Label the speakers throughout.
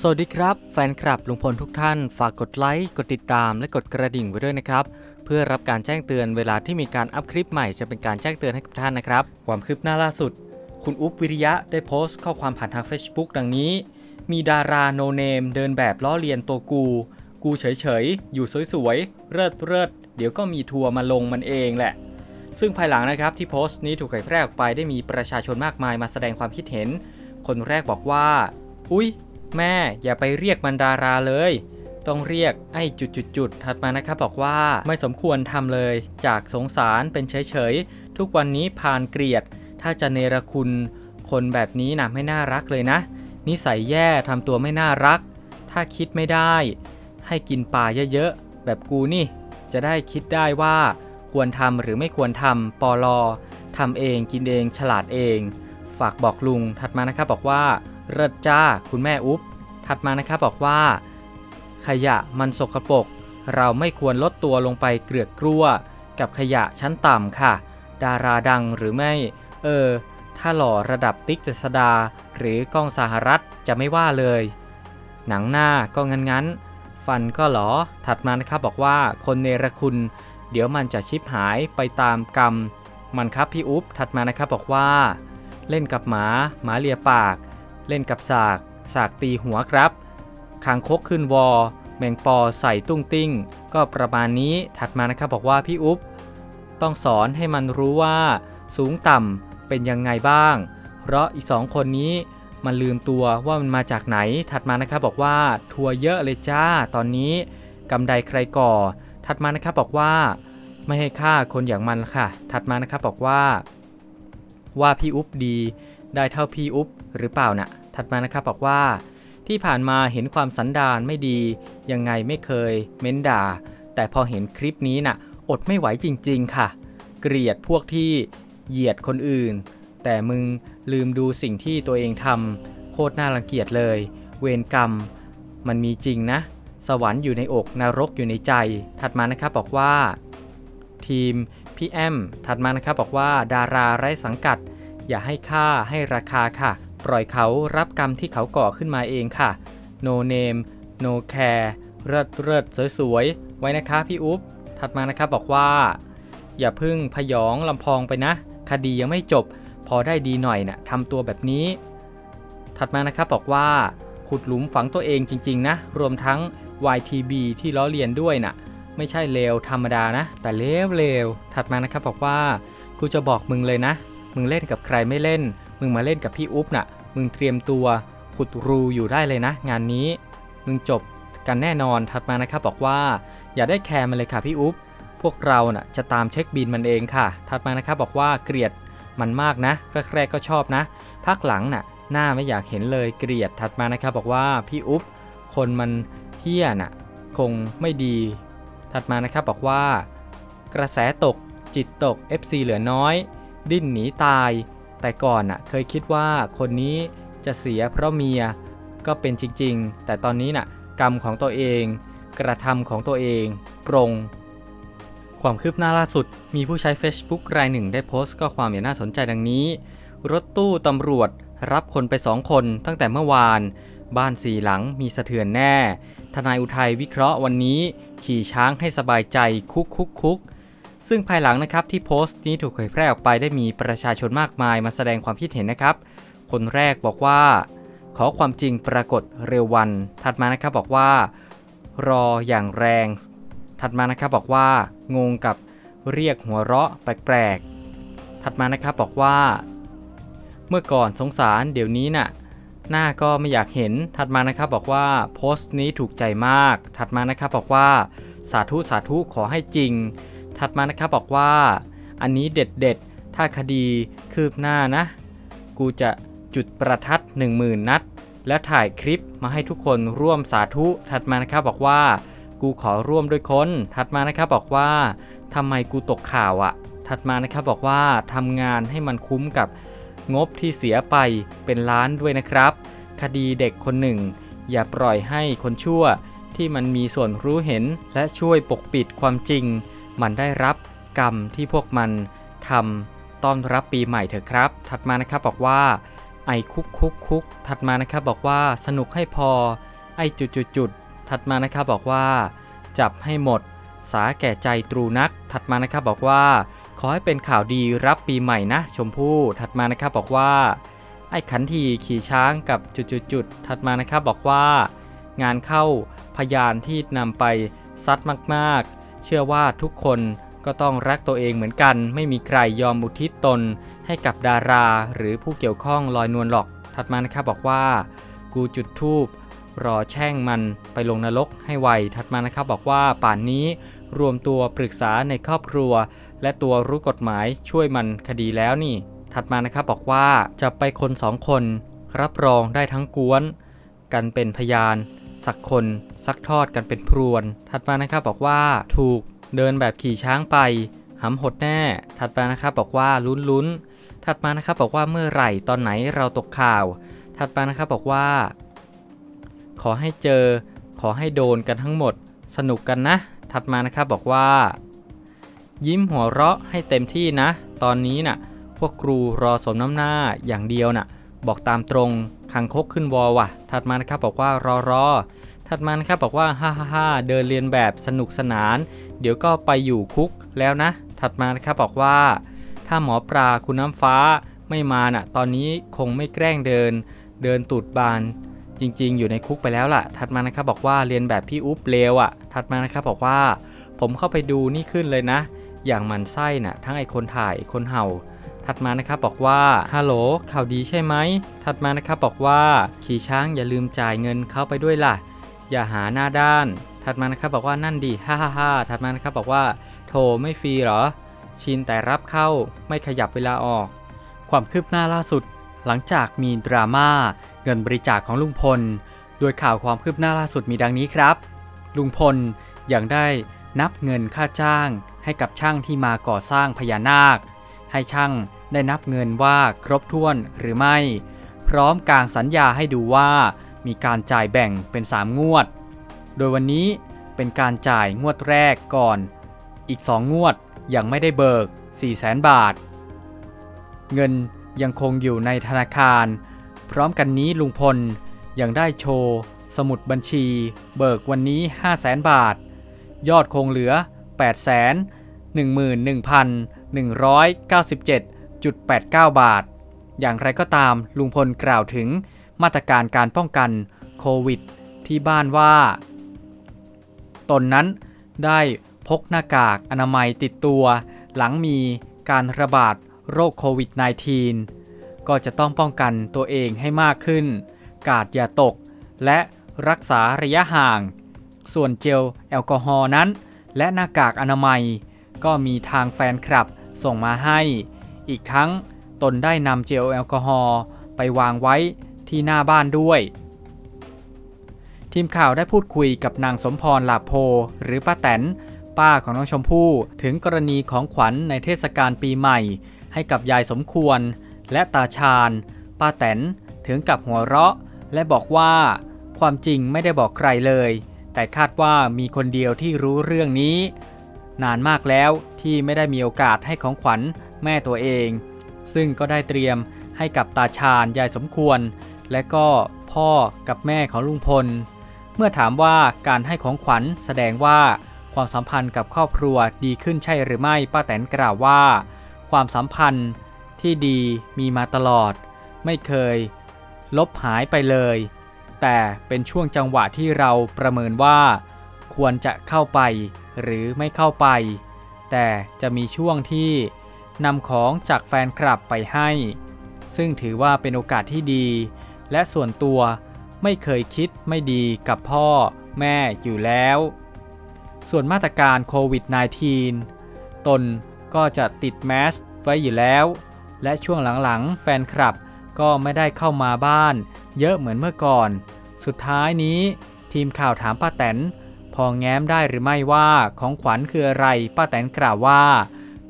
Speaker 1: สวัสดีครับ แฟนคลับลุงพลทุกท่าน ฝากกดไลค์กดติดตามและกดกระดิ่งไว้ด้วยนะครับ เพื่อรับการแจ้งเตือนเวลาที่มีการอัพคลิปใหม่จะเป็นการแจ้งเตือนให้กับท่านนะครับ ความคืบหน้าล่าสุด คุณอุ๊บวิริยะได้โพสต์ข้อความผ่านทาง Facebook ดังนี้ มีดาราโนเนมเดินแบบล้อเลียนตัวกู กูเฉยๆ อยู่สวยๆเลิศเลิศเดี๋ยวก็มีทัวร์มาลงมันเองแหละ ซึ่งภายหลังนะครับที่โพสต์นี้ถูกเผยแพร่ออกไปได้มีประชาชนมากมายมาแสดงความคิดเห็น คนแรกบอกว่า อุ๊ย แม่อย่าไปเรียกมันดาราเลย ต้องเรียกไอ้จุดๆๆถัดมานะครับบอกว่าไม่สมควรทำเลย จากสงสารเป็นเฉยๆทุกวันนี้ผ่านเกลียด ถ้าจะเนรคุณ คนแบบนี้นะไม่น่ารักเลยนะ นิสัยแย่ทำตัวไม่น่ารัก ถ้าคิดไม่ได้ ให้กินปลาเยอะๆ แบบกูนี่ จะได้คิดได้ว่าควรทำหรือไม่ควรทำปอลอทำเองกินเองฉลาดเอง ฝากบอกลุงถัดมานะครับบอกว่า เริดจ้า คุณแม่อุ๊บ ถัดมานะครับบอกว่า ขยะมันสกรปรกเราไม่ควรลดตัวลงไปเกลือกกลัว กับขยะชั้นต่ำค่ะ ดาราดังหรือไม่ เออ ถ้าหล่อระดับติ๊กเจษดา หรือกล้องสหรัฐจะไม่ว่าเลย หนังหน้าก็งั้นๆฟันก็หลอถัดมานะครับบอกว่าคนเนรคุณ เดี๋ยวมันจะชิบหายไปตามกรรม มันครับพี่อุ๊บถัดมานะครับบอกว่า เล่นกับหมาหมาเลียปาก เล่นกับสากสากตีหัวครับคางคกขึ้นวอ แมงปอใส่ตุ้งติ้ง ก็ประมาณนี้ถัดมานะครับบอกว่าพี่อุ๊บต้องสอนให้มันรู้ว่า สูงต่ำเป็นยังไงบ้าง เพราะอีกสองคนนี้มันลืมตัวว่ามันมาจากไหน ถัดมานะครับบอกว่าทัวร์เยอะเลยจ้าตอนนี้กำไดใครก่อ ถัดมานะครับบอกว่า ไม่ให้ฆ่าคนอย่างมันค่ะ ถัดมานะครับบอกว่า ว่าพี่อุ๊บดี ได้เท่าพี่อุ๊บหรือเปล่านะ่ะ ถัดมานะครับบอกว่า ที่ผ่านมาเห็นความสันดานไม่ดี ยังไงไม่เคย เม้นด่า แต่พอเห็นคลิปนี้น่ะ อดไม่ไหวจริง ๆ ค่ะ เกลียดพวกที่เหยียดคนอื่น แต่มึงลืมดูสิ่งที่ตัวเองทำโคตรน่ารังเกียจเลย เวรกรรม มันมีจริงนะ สวรรค์อยู่ในอกนรกอยู่ในใจ ถัดมานะครับบอกว่า ทีมพี่แอมถัดมานะครับบอกว่าดาราไร้สังกัด อย่าให้ค่าให้ราคาค่ะ ปล่อยเขารับกรรมที่เขาก่อขึ้นมาเองค่ะ no name no care เลิศเลิศสวยๆ ไว้นะคะพี่อุ๊บ ถัดมานะครับบอกว่า อย่าพึ่งพยองลำพองไปนะ คดียังไม่จบ พอได้ดีหน่อยนะ่ะทำตัวแบบนี้ ถัดมานะครับบอกว่า ขุดหลุมฝังตัวเองจริงๆนะ รวมทั้ง YTB ที่ล้อเลียนด้วยน่ะ ไม่ใช่เลวธรรมดานะ แต่เลวเลวถัดมานะครับบอกว่า กูจะบอกมึงเลยนะ มึงเล่นกับใครไม่เล่น มึงมาเล่นกับพี่อุ๊บน่ะ มึงเตรียมตัวขุดรูอยู่ได้เลยนะ งานนี้ มึงจบกันแน่นอนถัดมานะครับบอกว่า อย่าได้แคร์มันเลยค่ะพี่อุ๊บพวกเราน่ะจะตามเช็คบินมันเองค่ะ ถัดมานะครับบอกว่าเกลียดมันมากนะแรกๆก็ชอบนะ พักหลังน่ะหน้าไม่อยากเห็นเลยเกลียดถัดมานะครับบอกว่าพี่อุ๊บคนมันเฮี้ยน่ะคงไม่ดี ถัดมานะครับบอกว่า กระแสตกจิตตก FC เหลือน้อย ดิ้นหนีตาย แต่ก่อนน่ะเคยคิดว่าคนนี้จะเสียเพราะเมียก็เป็นจริงๆ แต่ตอนนี้น่ะกรรมของตัวเอง กระทำของตัวเองปรง ความคืบหน้าล่าสุด มีผู้ใช้ Facebook รายหนึ่งได้โพสต์ข้อความอย่างน่าสนใจดังนี้ รถตู้ตำรวจรับคนไปสองคนตั้งแต่เมื่อวาน บ้านสี่หลังมีสะเทือนแน่ ทนายอุทัยวิเคราะห์วันนี้ ขี่ช้างให้สบายใจคุกคุกคุก ซึ่งภายหลังนะครับที่โพสต์นี้ถูกเผยแพร่ออกไปได้มีประชาชนมากมายมาแสดงความคิดเห็นนะครับ คนแรกบอกว่า ขอความจริงปรากฏเร็ววัน ถัดมานะครับบอกว่า รออย่างแรง ถัดมานะครับบอกว่า งงกับเรียกหัวเราะแปลกๆ ถัดมานะครับบอกว่า เมื่อก่อนสงสารเดี๋ยวนี้น่ะหน้าก็ไม่อยากเห็น ถัดมานะครับบอกว่าโพสต์นี้ถูกใจมาก ถัดมานะครับบอกว่า สาธุสาธุขอให้จริง ถัดมานะครับบอกว่า อันนี้เด็ดเด็ดๆ ถ้าคดีคืบหน้านะ กูจะจุดประทัด 10,000 นัด แล้วถ่ายคลิปมาให้ทุกคนร่วมสาธุ ถัดมานะครับบอกว่า กูขอร่วมด้วยคน ถัดมานะครับบอกว่าทำไมกูตกข่าวอะ่ะ ถัดมานะครับบอกว่าทำงานให้มันคุ้มกับงบที่เสียไปเป็นล้านด้วยนะครับ คดีเด็กคนหนึ่ง อย่าปล่อยให้คนชั่วที่มันมีส่วนรู้เห็นและช่วยปกปิดความจริง มันได้รับกรรมที่พวกมันทำต้อนรับปีใหม่เถอะครับ ถัดมานะครับบอกว่า ไอคุกคุกคุกถัดมานะครับบอกว่าสนุกให้พอ ไอจุดจุดจุดถัดมานะครับบอกว่า จับให้หมด สาแก่ใจตรูนัก ถัดมานะครับบอกว่า ขอให้เป็นข่าวดีรับปีใหม่นะ ชมพู่ถัดมานะครับบอกว่า ไอ้ขันทีขี่ช้างกับจุดจุดจุดถัดมานะครับบอกว่า งานเข้าพยานที่นำไปซัดมากๆ เชื่อว่าทุกคนก็ต้องรักตัวเองเหมือนกัน ไม่มีใครยอมอุทิศตน ให้กับดาราหรือผู้เกี่ยวข้องลอยนวลหรอก ถัดมานะครับบอกว่า กูจุดทูบรอแช่งมันไปลงนรกให้ไว ถัดมานะครับบอกว่าป่านนี้รวมตัวปรึกษาในครอบครัว และตัวรู้กฎหมายช่วยมันคดีแล้วนี่ ถัดมานะครับบอกว่าจะไปคนสองคน รับรองได้ทั้งกวน กันเป็นพยาน สักคนซักทอดกันเป็นพรวน ถัดมานะครับบอกว่าถูกเดินแบบขี่ช้างไปหำหดแน่ ถัดมานะครับบอกว่าลุ้นลุ้นถัดมานะครับบอกว่าเมื่อไหร่ตอนไหนเราตกข่าว ถัดมานะครับบอกว่า ขอให้เจอ ขอให้โดนกันทั้งหมด สนุกกันนะ ถัดมานะครับบอกว่า ยิ้มหัวเราะให้เต็มที่นะ ตอนนี้น่ะ พวกครูรอสมน้ำหน้าอย่างเดียวน่ะ บอกตามตรงคังคกขึ้นวอว่ะ ถัดมานะครับบอกว่ารอรอถัดมานะครับบอกว่าฮ่าฮ่าฮ่าเดินเรียนแบบสนุกสนาน เดี๋ยวก็ไปอยู่คุกแล้วนะ ถัดมานะครับบอกว่า ถ้าหมอปลาคุณน้ำฟ้าไม่มาน่ะ ตอนนี้คงไม่แกล้งเดิน เดินตูดบานจริง ๆ อยู่ในคุกไปแล้วล่ะ ถัดมานะครับบอกว่าเรียนแบบพี่อุ๊บเลวอะ ถัดมานะครับบอกว่า ผมเข้าไปดูนี่ขึ้นเลยนะ อย่างมันไส้น่ะ ทั้งไอคนถ่ายคนเห่า ถัดมานะครับบอกว่าฮัลโหลข่าวดีใช่ไหมถัดมานะครับบอกว่าขี่ช้างอย่าลืมจ่ายเงินเข้าไปด้วยล่ะ อย่าหาหน้าด้าน ถัดมานะครับบอกว่านั่นดีฮ่าฮ่าฮ่าถัดมานะครับบอกว่า โถไม่ฟรีหรอ ชินแต่รับเข้าไม่ขยับเวลาออก ความคืบหน้าล่าสุด หลังจากมีดราม่าเงินบริจาคของลุงพล โดยข่าวความคืบหน้าล่าสุดมีดังนี้ครับ ลุงพลยังได้นับเงินค่าจ้าง ให้กับช่างที่มาก่อสร้างพญานาค ให้ช่าง ได้นับเงินว่าครบถ้วนหรือไม่ พร้อมกางสัญญาให้ดูว่ามีการจ่ายแบ่งเป็น 3 งวด โดยวันนี้เป็นการจ่ายงวดแรกก่อน อีก 2 งวดยังไม่ได้เบิก 400,000 บาท เงินยังคงอยู่ในธนาคาร พร้อมกันนี้ลุงพลยังได้โชว์ สมุดบัญชี เบิกวันนี้ 500,000 บาท ยอดคงเหลือ 1.89 บาท อย่างไรก็ตามลุงพลกล่าวถึงมาตรการการป้องกันโควิด ที่บ้านว่า ตนนั้นได้พกหน้ากากอนามัยติดตัว หลังมีการระบาดโรคโควิด -19 ก็จะต้องป้องกันตัวเองให้มากขึ้น กาดอย่าตก และรักษาระยะห่าง ส่วนเจลแอลกอฮอล์นั้น และหน้ากากอนามัย ก็มีทางแฟนคลับส่งมาให้ อีกทั้งตนได้นำเจลแอลกอฮอล์ไปวางไว้ที่หน้าบ้านด้วย ทีมข่าวได้พูดคุยกับนางสมพรหลาโพ หรือป้าแตนป้าของน้องชมพู่ถึงกรณีของขวัญในเทศกาลปีใหม่ ให้กับยายสมควร และตาชาญ ป้าแตนถึงกับหัวเราะ และบอกว่า ความจริงไม่ได้บอกใครเลย แต่คาดว่ามีคนเดียวที่รู้เรื่องนี้ นานมากแล้วที่ไม่ได้มีโอกาสให้ของขวัญ แม่ตัวเอง ซึ่งก็ได้เตรียมให้กับตาชาญยายสมควร และก็พ่อกับแม่ของลุงพล เมื่อถามว่าการให้ของขวัญแสดงว่าความสัมพันธ์กับครอบครัวดีขึ้นใช่หรือไม่ป้าแตนกล่าวว่า ความสัมพันธ์ที่ดีมีมาตลอด ไม่เคย ลบหายไปเลย แต่เป็นช่วงจังหวะที่เราประเมินว่า ควรจะเข้าไปหรือไม่เข้าไป แต่จะมีช่วงที่ นำของจากแฟนคลับไปให้ ซึ่งถือว่าเป็นโอกาสที่ดี และส่วนตัวไม่เคยคิดไม่ดีกับพ่อแม่อยู่แล้ว ส่วนมาตรการโควิด -19 ตนก็จะติดแมสไว้อยู่แล้ว และช่วงหลังๆ แฟนคลับก็ไม่ได้เข้ามาบ้าน เยอะเหมือนเมื่อก่อน สุดท้ายนี้ ทีมข่าวถามป้าแตนพอแง้มได้หรือไม่ว่าของขวัญคืออะไรป้าแตนกล่าวว่า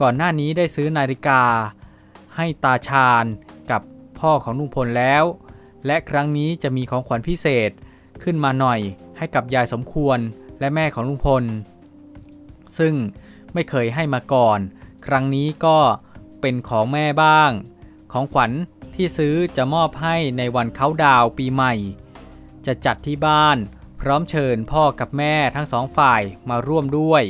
Speaker 1: ก่อนหน้านี้ได้ซื้อนาฬิกา ให้ตาชาญกับพ่อของลุงพลแล้ว และครั้งนี้จะมีของขวัญพิเศษขึ้นมาหน่อยให้กับยายสมควรและแม่ของลุงพล ซึ่งไม่เคยให้มาก่อน ครั้งนี้ก็เป็นของแม่บ้าง ของขวัญที่
Speaker 2: ซื้อจะมอบให้ในวันเขาดาวปีใหม่ จะจัดที่บ้านพร้อมเชิญพ่อกับแม่ทั้งสองฝ่ายมาร่วมด้วย